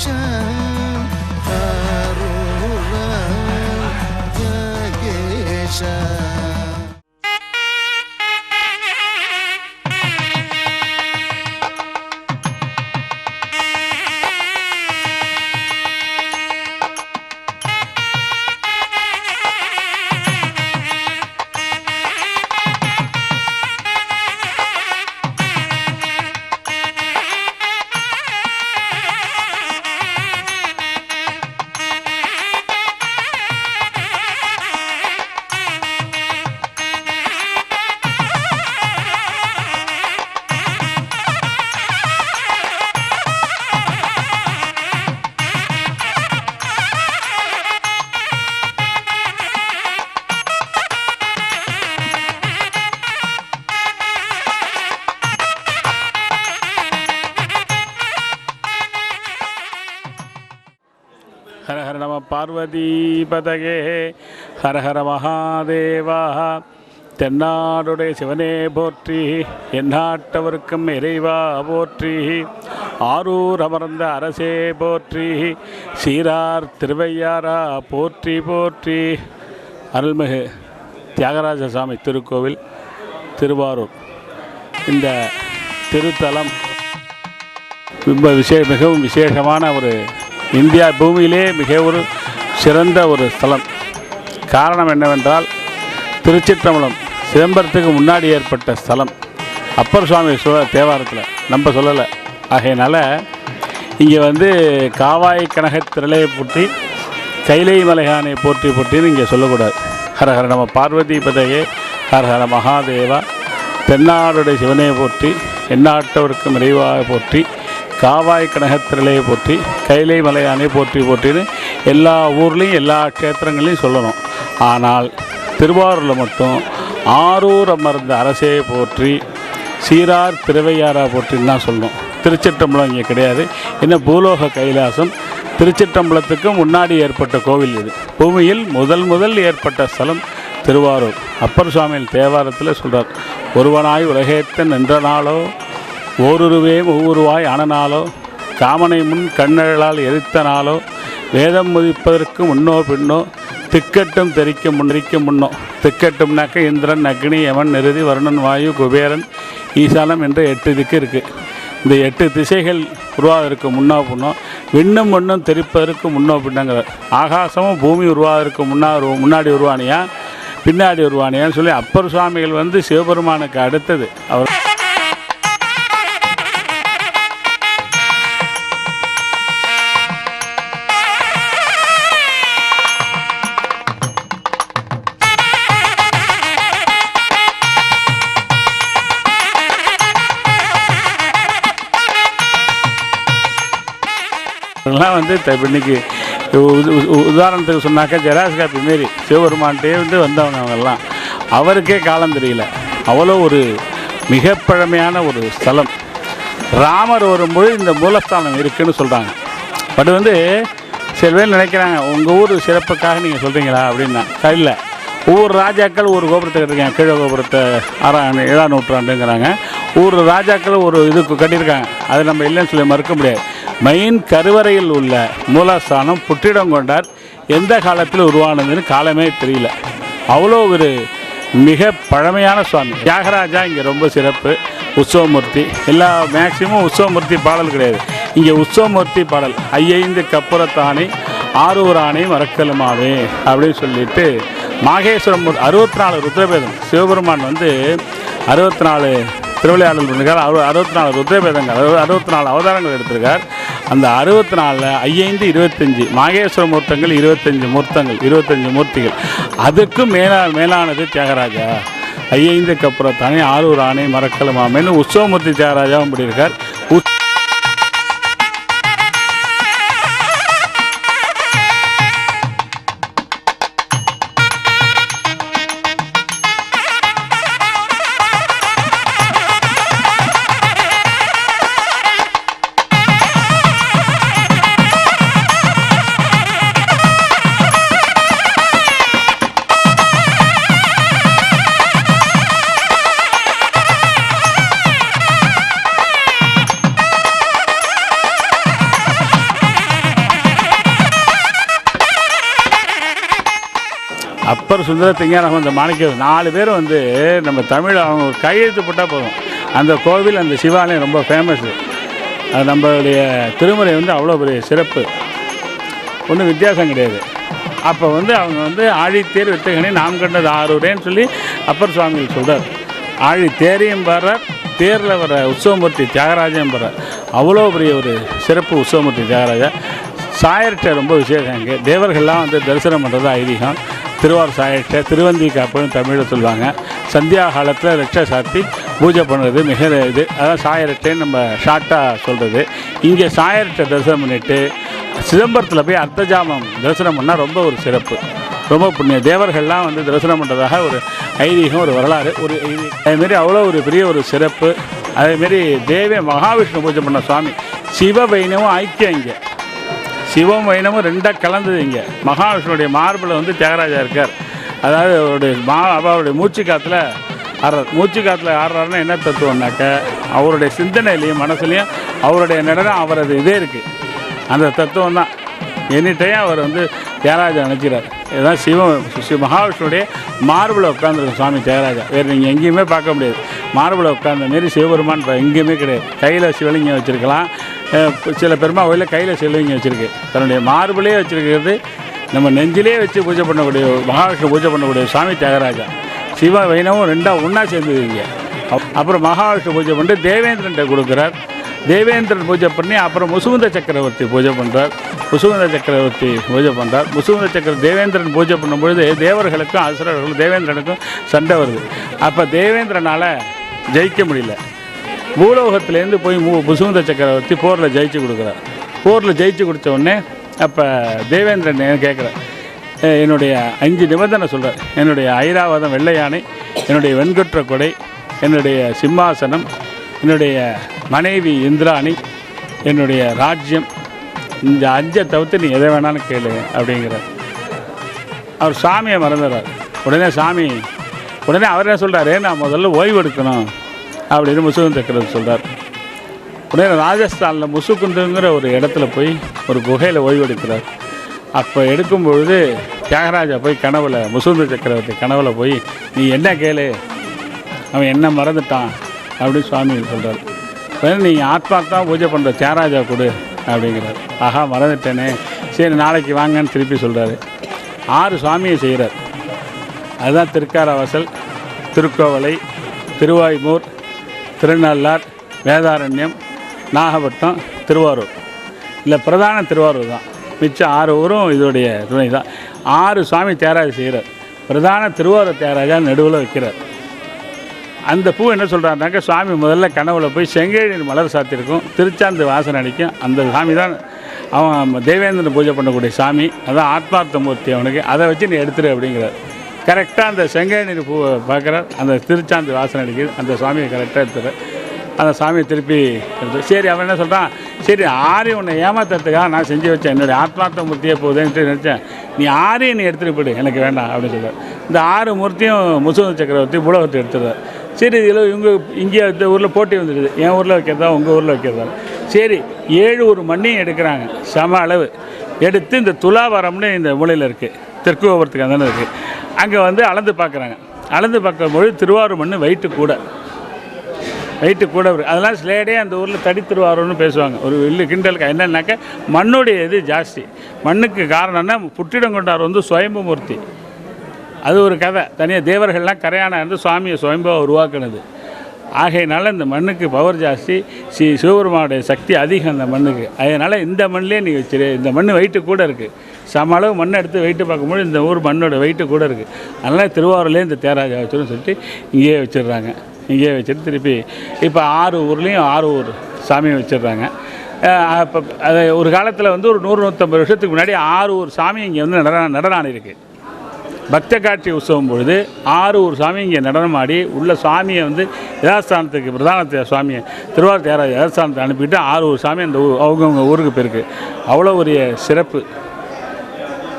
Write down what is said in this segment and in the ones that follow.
这 நம பார்வதீபதகே ஹரஹர மகாதேவா தென்னாடுடைய சிவனே போற்றி எந்நாட்டவருக்கும் இறைவா போற்றி ஆரூர் அமர்ந்த அரசே போற்றி சீரார் திருவையாரா போற்றி போற்றி. அருள்மிகு தியாகராஜ சாமி திருக்கோவில் திருவாரூர். இந்த திருத்தலம் ரொம்ப விசே மிகவும் விசேஷமான ஒரு இந்தியா பூமியிலே மிக ஒரு சிறந்த ஒரு ஸ்தலம். காரணம் என்னவென்றால் திருச்சிற்றம்பலம் சிதம்பரத்துக்கு முன்னாடி ஏற்பட்ட ஸ்தலம். அப்பர் சுவாமி சொல்ல தேவாரத்தில் நம்ம சொல்லலை. ஆகையினால இங்கே வந்து காவாய் கனக திரளையை போற்றி கைலை மலையானை போற்றி போற்றின்னு இங்கே சொல்லக்கூடாது. ஹரஹர நம்ம நம பார்வதி பதையே ஹரஹர மகாதேவா தென்னாடுடைய சிவனையை போற்றி எந்நாட்டவருக்கும் நிறைவாக போற்றி காவாய் கனகத்திரலையை போற்றி கைலை மலையானை போற்றி போற்றின்னு எல்லா ஊர்லேயும் எல்லா க்ஷேத்திரங்களையும் சொல்லணும். ஆனால் திருவாரூரில் மட்டும் ஆரூர் அமர்ந்த அரசே போற்றி சீரார் திருவையாரா போற்றின்னு தான் சொல்லணும். திருச்சிற்றம்பலம் இங்கே கிடையாது. என்ன பூலோக கைலாசம்? திருச்சிற்றம்பலத்துக்கு முன்னாடி ஏற்பட்ட கோவில் இது. பூமியில் முதல் முதல் ஏற்பட்ட ஸ்தலம் திருவாரூர். அப்பர் சுவாமியின் தேவாரத்தில் சொல்கிறார் ஒருவனாய் உலகேத்த நின்ற நாளோ ஓருருவே ஒவ்வொருவாய் அணனாலோ காமனை முன் கண்ணழலால் எரித்த நாளோ வேதம் முதிப்பதற்கு முன்னோ பின்னோ திக்கட்டும் தெரிக்கும் முன்னிரிக்கும் முன்னோ. திக்கட்டும்னாக்க இந்திரன் அக்னி யமன் நிறுதி வருணன் வாயு குபேரன் ஈசானம் என்ற எட்டு திக்கு இருக்குது இந்த எட்டு திசைகள் உருவாவதற்கு முன்னோ பின்னோ விண்ணும் மண்ணும் தெரிப்பதற்கு முன்னோ பின்னங்கிறார் ஆகாசமும் பூமி உருவாவதற்கு முன்னா முன்னாடி உருவானியா பின்னாடி உருவானியான்னு சொல்லி அப்பர் சுவாமிகள் வந்து சிவபெருமானுக்கு அடுத்தது. அவர் தான் வந்து இப்போ இன்றைக்கி உதாரணத்துக்கு சொன்னாக்கா ஜெராஸ் காப்பி மாரி சிவபெருமான்கிட்டே வந்து வந்தவங்க அவங்கெல்லாம். அவருக்கே காலம் தெரியல. அவ்வளோ ஒரு மிக பழமையான ஒரு ஸ்தலம். ராமர் வரும்போது இந்த மூலஸ்தானம் இருக்குன்னு சொல்கிறாங்க பட் வந்து சில பேர் நினைக்கிறாங்க உங்கள் ஊர் சிறப்புக்காக நீங்கள் சொல்கிறீங்களா அப்படின்னா. இல்லை ஒவ்வொரு ராஜாக்கள் ஒரு கோபுரத்தை கட்டிருக்காங்க கீழ கோபுரத்தை ஆறாம் ஏழாம் நூற்றாண்டுங்கிறாங்க. ஒவ்வொரு ராஜாக்கள் ஒரு இது கட்டியிருக்காங்க. அது நம்ம இல்லைன்னு சொல்லி மறுக்க முடியாது. மெயின் கருவறையில் உள்ள மூலஸ்தானம் புற்றிடம் கொண்டார். எந்த காலத்தில் உருவானதுன்னு காலமே தெரியல. அவ்வளோ ஒரு மிக பழமையான சுவாமி. தியாகராஜா இங்கே ரொம்ப சிறப்பு. உற்சவமூர்த்தி எல்லா மேக்சிமம் உற்சவமூர்த்தி பாடல் கிடையாது. இங்கே உற்சவமூர்த்தி பாடல். ஐயைந்து கப்புறத்தானே ஆரூர் ஆணை மறக்கலுமாவே அப்படின்னு சொல்லிட்டு மாகேஸ்வரம் அறுபத்தி நாலு ருத்ரபேதம். சிவபெருமான் வந்து அறுபத்தி நாலு திருவிளையாடல் பண்ணிருக்கார். அறுபத்தி நாலு ருத்ரபேதங்கள் அறுபத்தி நாலு அவதாரங்கள் எடுத்திருக்கார். அந்த அறுபத்தி நாலில் ஐந்து இருபத்தஞ்சி மாகேஸ்வர மூர்த்தங்கள் இருபத்தஞ்சி மூர்த்தங்கள் இருபத்தஞ்சி மூர்த்திகள். அதுக்கும் மேலா மேலானது தியாகராஜா. ஐயைந்துக்கு அப்புறம் தானே ஆரூர் ஆணை மறக்கலுமாமேன்னு உற்சவமூர்த்தி தியாகராஜாவும் பண்ணியிருக்கார் உத்- சுந்தர திங்காரம் அந்த மாணிக்க நாலு பேர் வந்து நம்ம தமிழ் அவங்க ஒரு கையெழுத்து போட்டால் போதும். அந்த கோவில் அந்த சிவாலயம் ரொம்ப ஃபேமஸ்ஸு அது நம்மளுடைய திருமுறை வந்து அவ்வளோ பெரிய சிறப்பு. ஒன்றும் வித்தியாசம் கிடையாது. அப்போ வந்து அவங்க வந்து ஆழித்தேர் வித்தகனே நாம் கண்டது ஆரூரேன்னு சொல்லி அப்பர் சுவாமிகள் சொல்கிறார் ஆழி தேரையும் தேரில் வர உற்சவமூர்த்தி தியாகராஜன் பாடுறார் அவ்வளோ பெரிய ஒரு சிறப்பு உற்சவமூர்த்தி தியாகராஜா. சாயர்கிட்ட ரொம்ப விசேஷம் இங்கே. தேவர்கள்லாம் வந்து தரிசனம் பண்ணுறது ஐதீகம். திருவாரூர் சாயர்கிட்ட திருவந்தி காப்புன்னு தமிழில் சொல்லுவாங்க. சந்தியா காலத்தில் ரட்சை சாத்தி பூஜை பண்ணுறது மிக இது. அதான் சாயரட்டைன்னு நம்ம ஷார்ட்டாக சொல்கிறது இங்கே சாயரட்டை தரிசனம் பண்ணிவிட்டு சிதம்பரத்தில் போய் அர்த்தஜாமம் தரிசனம் பண்ணால் ரொம்ப ஒரு சிறப்பு. ரொம்ப புண்ணிய தேவர்கள்லாம் வந்து தரிசனம் பண்ணுறதாக ஒரு ஐதீகம் ஒரு வரலாறு ஒரு ஐதீகம் அதேமாரி அவ்வளோ ஒரு பெரிய ஒரு சிறப்பு. அதேமாரி தேவே மகாவிஷ்ணு பூஜை பண்ண சுவாமி. சிவ வைணவம் ஐக்கியம் இங்கே. சிவம் வைணமும் ரெண்டாக கலந்தது இங்கே. மகாவிஷ்ணுடைய மார்பில் வந்து தியாகராஜா இருக்கார். அதாவது அவருடைய மா அவருடைய மூச்சு காற்றுல ஆடுறார் மூச்சு காற்றுல ஆடுறாருன்னா என்ன தத்துவம்னாக்க அவருடைய சிந்தனையிலையும் மனசுலையும் அவருடைய நடனம் அவரது இதே இருக்குது அந்த தத்துவம் தான். எனி டைம் அவர் வந்து தியாகராஜா நினைக்கிறார் இதுதான் சிவம் சிவ மகாவிஷ்ணுடைய மார்பில் உட்காந்துருக்கும் சுவாமி தியாகராஜா வேறு நீங்கள் எங்கேயுமே பார்க்க முடியாது. மார்பில் உட்கார்ந்த மாரி சிவபெருமான் இப்போ எங்கேயுமே கிடையாது. கையில் சிவலிங்கம் வச்சுருக்கலாம். சில பெருமா கோயிலில் கையில் சிவலிங்கம் வச்சுருக்கு. தன்னுடைய மார்பிலே வச்சுருக்கிறது. நம்ம நெஞ்சிலே வச்சு பூஜை பண்ணக்கூடிய மகாவிஷ்ணு பூஜை பண்ணக்கூடிய சுவாமி தியாகராஜா. சிவ வைணவும் ரெண்டாக ஒன்றா சேர்ந்துருக்கீங்க அப்புறம் மகாவிஷ்ணு பூஜை பண்ணிட்டு தேவேந்திரன்ட்ட கொடுக்குறார். தேவேந்திரன் பூஜை பண்ணி அப்புறம் முசுகுந்த சக்கரவர்த்தி பூஜை பண்ணுறார் முசுகுந்த சக்கரவர்த்தி பூஜை பண்ணுறார் முசுகுந்த சக்கர தேவேந்திரன் பூஜை பண்ணும்பொழுது தேவர்களுக்கும் அசுரர்களுக்கும் தேவேந்திரனுக்கும் சண்டை வருது. அப்போ தேவேந்திரனால் ஜெயிக்க முடியல. பூலோகத்திலேருந்து போய் மு முசுகுந்த சக்கரவர்த்தி போரில் ஜெயிச்சு கொடுக்குறார். போரில் ஜெயிச்சு கொடுத்த உடனே அப்போ தேவேந்திரன் கேட்குறார்? என்னுடைய அஞ்சு நிபந்தனை சொல்கிறார் என்னுடைய ஐராவதம் வெள்ளை யானை என்னுடைய வெண்கொற்ற கொடை என்னுடைய சிம்மாசனம் என்னுடைய மனைவி இந்திராணி என்னுடைய ராஜ்யம். இந்த அஞ்சை தவிர்த்து நீ எதை வேணாலும் கேளு அப்படிங்கிறார் அவர் சாமியை மறந்துடுறார் உடனே சாமி உடனே அவர் என்ன சொல்கிறாரு நான் முதல்ல ஓய்வு எடுக்கணும் அப்படின்னு முசுகுந்த சக்கரவர்த்தி சொல்கிறார் உடனே ராஜஸ்தானில் முசுகுந்துங்கிற ஒரு இடத்துல போய் ஒரு குகையில் ஓய்வு எடுக்கிறார். அப்போ எடுக்கும் பொழுது தியாகராஜா போய் கனவுல முசுகுந்த சக்கரவர்த்தி கனவுல போய் நீ என்ன கேளு? அவன் என்ன மறந்துட்டான்? அப்படின்னு சுவாமி சொல்கிறார் நீ நீங்கள் தான் பூஜை பண்ணுற தியாகராஜா கொடு அப்படிங்கிறார். ஆஹா மறந்துட்டேனே. சரி நாளைக்கு வாங்கன்னு திருப்பி சொல்கிறாரு ஆறு சுவாமியை செய்கிறார் அதுதான் திருக்காரவாசல் திருக்கோவலை திருவாய்மூர் திருநள்ளார் வேதாரண்யம் நாகப்பட்டினம் திருவாரூர். இல்லை பிரதான திருவாரூர் தான். மிச்சம் ஆறு ஊரும் இதோடைய துணை தான் ஆறு சுவாமி தியாகராஜா செய்கிறார் பிரதான திருவாரூர் தியாகராஜா நடுவில் வைக்கிறார். அந்த பூ என்ன சொல்கிறாருனாக்க சுவாமி முதல்ல கனவுல போய் செங்கேழி மலர் சாத்திருக்கும். திருச்சாந்து வாசனை அடிக்கும். அந்த சாமி தான் அவன் தேவேந்திரன் பூஜை பண்ணக்கூடிய சாமி. அதான் ஆத்மார்த்த மூர்த்தி அவனுக்கு. அதை வச்சு நீ எடுத்துரு அப்படிங்கிறார். கரெக்டாக அந்த செங்கேழி பூவை பார்க்குறார். அந்த திருச்சாந்து வாசனை அடிக்குது. அந்த சாமியை கரெக்டாக எடுத்துரு. அந்த சாமியை திருப்பி எடுத்து சரி அவன் என்ன சொல்கிறான் சரி ஆரி உன்னை ஏமாத்துறதுக்காக நான் செஞ்சு வச்சேன். என்னுடைய ஆத்மார்த்த மூர்த்தியே போகுதுன்ட்டு நினச்சேன். நீ ஆரியை நீ எடுத்துகிட்டு போயிடு. எனக்கு வேண்டாம் அப்படின்னு சொல்கிறார் இந்த ஆறு மூர்த்தியும் முசுந்த சக்கரவர்த்தி புலகத்தை எடுத்துடுறார். சரி இதில் இவங்க இங்கே இந்த ஊரில் போட்டி வந்துடுது. என் ஊரில் வைக்கிறதா உங்கள் ஊரில் வைக்கிறதா? சரி ஏழு ஒரு மண்ணையும் எடுக்கிறாங்க. சம அளவு. எடுத்து இந்த துலாவரம்னு இந்த மூலையில் இருக்குது தெற்கு கோபுரத்துக்கு அந்த இருக்குது அங்கே வந்து அளந்து பார்க்குறாங்க அளந்து பார்க்கும்போது திருவாரூர் மண் வெயிட்டு கூட. வெயிட்டு கூட இருக்குது அதெல்லாம் ஸ்லேடே அந்த ஊரில் தடி திருவாரூர்னு பேசுவாங்க. ஒரு வில்லு கிண்டலுக்கு. என்னன்னாக்க மண்ணுடைய இது ஜாஸ்தி. மண்ணுக்கு காரணம்னா புற்றிடம் கொண்டார் வந்து சுயம்பு மூர்த்தி அது ஒரு கதை. தனியாக தேவர்கள்லாம் கரையான இருந்து சுவாமியை சுயம்பாக உருவாக்குனது. ஆகையினால இந்த மண்ணுக்கு பவர் ஜாஸ்தி. ஸ்ரீ சிவபெருமானுடைய சக்தி அதிகம் அந்த மண்ணுக்கு. அதனால் இந்த மண்ணிலே நீ வச்சிரு. இந்த மண் வெயிட்டு கூட இருக்குது சம அளவு மண்ணை எடுத்து வெயிட்டு பார்க்கும்போது இந்த ஊர் மண்ணோட வெயிட்டு கூட இருக்குது அதனால் திருவாரூர்லேயே இந்த தேராஜா வச்சிருன்னு சொல்லிட்டு இங்கேயே வச்சிடுறாங்க. இங்கேயே வச்சுட்டு திருப்பி இப்போ ஆறு ஊர்லேயும் ஆறு ஊர் சாமியை வச்சிடுறாங்க. இப்போ அது ஒரு காலத்தில் வந்து ஒரு நூறு நூற்றம்பது வருஷத்துக்கு முன்னாடி ஆறு ஊர் சாமி இங்கே வந்து நடன நடனம் இருக்குது பக்த காட்சி உற்சவம் பொழுது ஆறு ஒரு சாமி இங்கே நடனமாடி உள்ள சாமியை வந்து யதாஸ்தானத்துக்கு பிரதான சுவாமியை திருவாரூர் தேராஜ் யதாஸ்தானத்தை அனுப்பிட்டு ஆறு ஒரு சாமி அந்த அவங்கவுங்க ஊருக்கு போயிருக்கு. அவ்வளோ ஒரு சிறப்பு.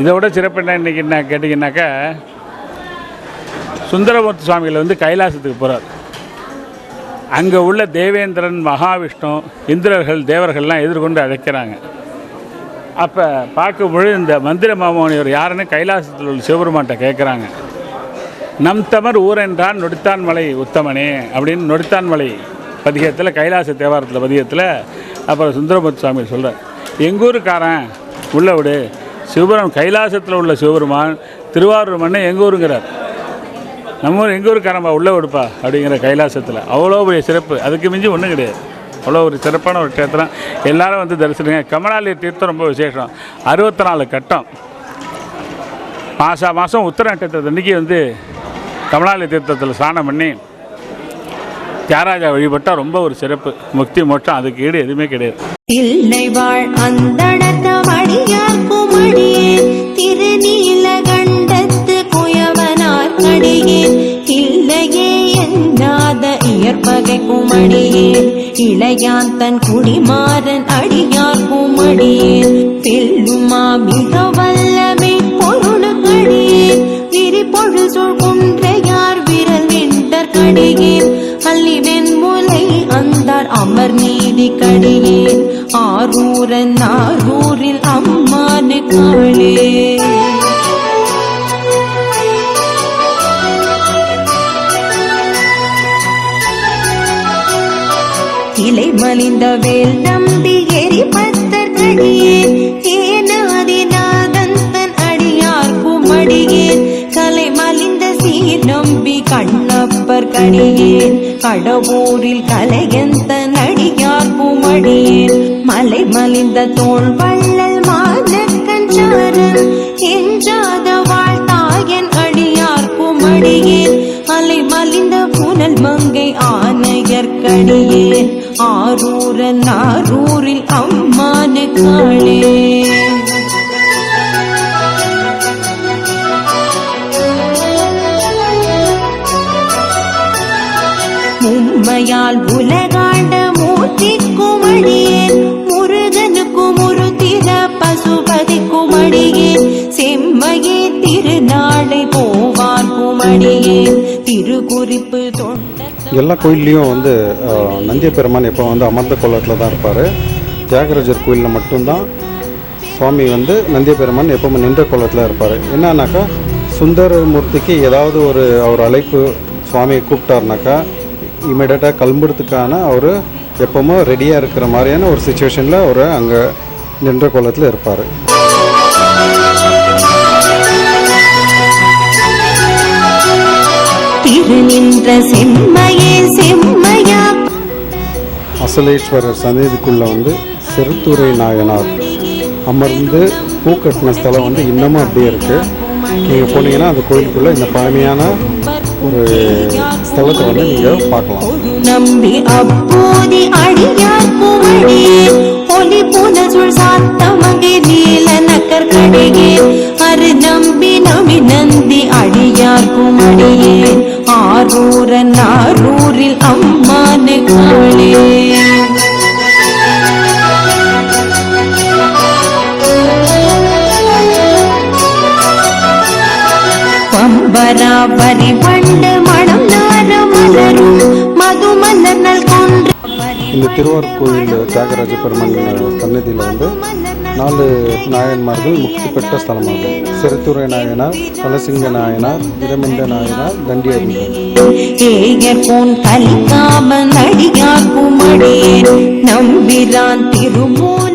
இதை விட சிறப்பு என்ன இன்றைக்கி என்ன கேட்டிங்கன்னாக்கா சுந்தரமூர்த்தி சுவாமிகளை வந்து கைலாசத்துக்கு போகிறார் அங்கே உள்ள தேவேந்திரன் மகாவிஷ்ணு இந்திரர்கள் தேவர்கள்லாம் எதிர்கொண்டு அழைக்கிறாங்க. அப்போ பார்க்கும்பொழுது இந்த மந்திர மாமோனியவர் யாருன்னு கைலாசத்தில் உள்ள சிவபெருமான்கிட்ட கேட்குறாங்க நம் தமர் ஊரென்றான் நொடித்தான் மலை உத்தமனே அப்படின்னு நொடித்தான் மலை பதிகத்தில் கைலாச தேவாரத்தில் பதிகத்தில் அப்புறம் சுந்தரமுத்து சுவாமி சொல்கிறார் எங்கூருக்காரன்? உள்ள விடு. சிவபெருமான் கைலாசத்தில் உள்ள சிவபெருமான் திருவாரூர் மண்ணை எங்கூருங்கிறார் நம்ம ஊர் எங்கள் ஊருக்காரம்பா உள்ளே விடுப்பா அப்படிங்கிற கைலாசத்தில். அவ்வளோ பெரிய சிறப்பு. அதுக்கு மிஞ்சி ஒன்றும் கிடையாது. அவ்வளோ ஒரு சிறப்பான ஒரு க்ஷேத்திரம். எல்லாரும் வந்து தரிசனங்க கமலாலய தீர்த்தம் ரொம்ப விசேஷம். அறுபத்தி நாலு கட்டம். மாதம் மாதம் உத்தர நட்சத்திரத்து அன்னைக்கு வந்து கமலாலய தீர்த்தத்தில் ஸ்நானம் பண்ணி தியாகராஜா வழிபட்டால் ரொம்ப ஒரு சிறப்பு. முக்தி மோட்சம் அதுக்கு ஈடு எதுவுமே கிடையாது. தில்லை வாழ் திருநீலகண்டத்து குயவனார் இல்லையே என்னாத இயற்பகை அடியேன் இளையான் தன் குடிமாறன் அடியார்க்கும் அடியேன் பெல்லுமா மிக வல்லமை பொருளுக்கடியேன் விரிபொழு சொல் குன்றையார் விரல் விண்டர் கடியேன். அள்ளி வெண்முலை அந்தார் அமர் நீதி கடியேன். ஆரூரன் ஆரூரில் அம்மானு காளே மலிந்த வேல் நம்பி எரி பத்தர் கடியேன் ஏனாதிநாதன் தன் அடியார்க்கும் அடியேன் கலை மலிந்த சீர் நம்பி கண்ணப்பர் கடியேன் கடவுரில் கலையந்த அடியார்க்கும் அடியேன் மலை மலிந்த தோல் வள்ளல் மாதக்கன் சாரன் என்றாத வாழ்த்தாயன் அடியார்க்கும் அடியேன் அலை மலிந்த புனல் மங்கை ஆனையர்க்கடியேன் ஆரூரன் ஆரூரில் அம்மானு காளே. மும்மையால் உலகாண்ட எல்லா கோயில்லையும் வந்து நந்திய பெருமான் எப்போ வந்து அமர்ந்த கோலத்தில் தான் இருப்பார். தியாகராஜர் கோயிலில் மட்டும்தான் சுவாமி வந்து நந்திய பெருமான் எப்பவும் நின்ற கோலத்தில் இருப்பார். என்னன்னாக்கா சுந்தரமூர்த்திக்கு ஏதாவது ஒரு அவர் அழைப்பு சுவாமியை கூப்பிட்டாருனாக்கா இமீடியட்டாக கிளம்புறதுக்கான அவர் எப்பவுமே ரெடியாக இருக்கிற மாதிரியான ஒரு சுச்சுவேஷனில் அவர் அங்கே நின்ற கோலத்தில் இருப்பார். திரு நின்ற செம்மையே செம்மையா? அசலேஸ்வரர் சந்நிதிக்குள்ளே வந்து செருத்துறை நாயனார் அமர்ந்து பூ கட்டின ஸ்தலம் வந்து இன்னமும் அப்படியே இருக்குது நீங்கள் போனீங்கன்னா அந்த கோயிலுக்குள்ளே இந்த பழமையான ஒரு ஸ்தலத்தை வந்து நீங்கள் பார்க்கலாம். நம்பி அப்போதி அடியார்க்கும் அடியேன் ஒலி புன சுள் சாத்தமகை நீல நக்கர் கடியேன் அரு நம்பி நம்பி நந்தி அடியார்க்கும் அடியேன் ஆரூரன் ஆரூரில் அம்மானு காளே பம்பராபரி பண்டு மனம் நார மதுமன்னல் கொன்று. இந்த திருவாரூர் கோயில் தியாகராஜ பெருமான் சன்னதியில் வந்து நாலு நாயன்மார்கள் முக்தி பெற்ற ஸ்தலமாகும். சிறுத்துறை நாயனார் கலசிங்க நாயனார் இரமிந்த நாயனார் தண்டியடிகள் ஏயர் திருமூர்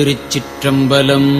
திருச்சிற்றம்பலம்.